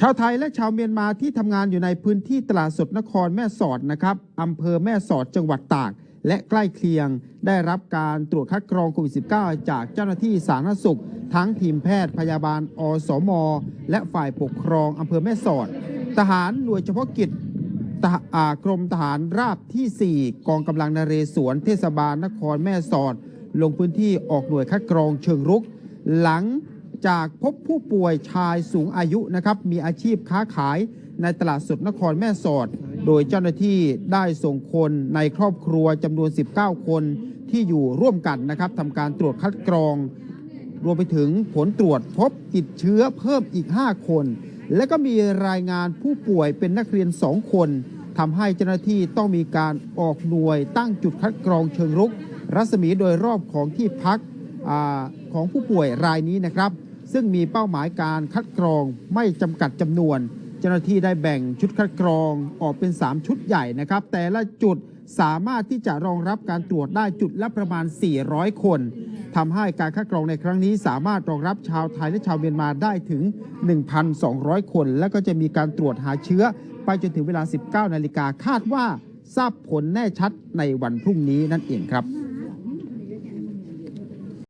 ชาวไทยและชาวเมียนมาที่ทำงานอยู่ในพื้นที่ตลาดสดนครแม่สอดนะครับอำเภอแม่สอดจังหวัดตาก และใกล้เคียง ได้รับการตรวจคัดกรองโควิด -19 จากเจ้าหน้าที่สาธารณสุข ทั้งทีมแพทย์พยาบาล อสม และฝ่ายปกครองอำเภอแม่สอด ทหารหน่วยเฉพาะกิจกรมทหารราบที่ 4 กองกำลังนเรศวรเทศบาลนครแม่สอด ลงพื้นที่ออกหน่วยคัดกรองเชิงรุก หลัง จากพบผู้ป่วยชายสูงอายุนะครับมีอาชีพค้าขายในตลาดสดนครแม่สอด โดยเจ้าหน้าที่ได้ส่งคนในครอบครัวจำนวน 19 คนที่อยู่ร่วมกันนะครับทำการตรวจคัดกรอง รวมไปถึงผลตรวจพบติดเชื้อเพิ่มอีก 5 คน และก็มีรายงานผู้ป่วยเป็นนักเรียน 2 คนทำให้เจ้าหน้าที่ต้องมีการออกหน่วยตั้งจุดคัดกรองเชิงรุก รัศมีโดยรอบของที่พักอของผู้ป่วยรายนี้นะครับ ซึ่งมีเป้าหมายการคัดกรองไม่จำกัดจำนวน เจ้าหน้าที่ได้แบ่งชุดคัดกรองออกเป็น 3 ชุดใหญ่นะครับ แต่ละจุดสามารถที่จะรองรับการตรวจได้จุดละประมาณ 400 คนทำให้การคัดกรองในครั้งนี้สามารถรองรับชาวไทยและชาวเมียนมาได้ถึง 1,200 คน และก็จะมีการตรวจหาเชื้อ ไปจนถึงเวลา 19 นาฬิกาคาดว่าทราบผลแน่ชัดในวันพรุ่งนี้นั่นเองครับ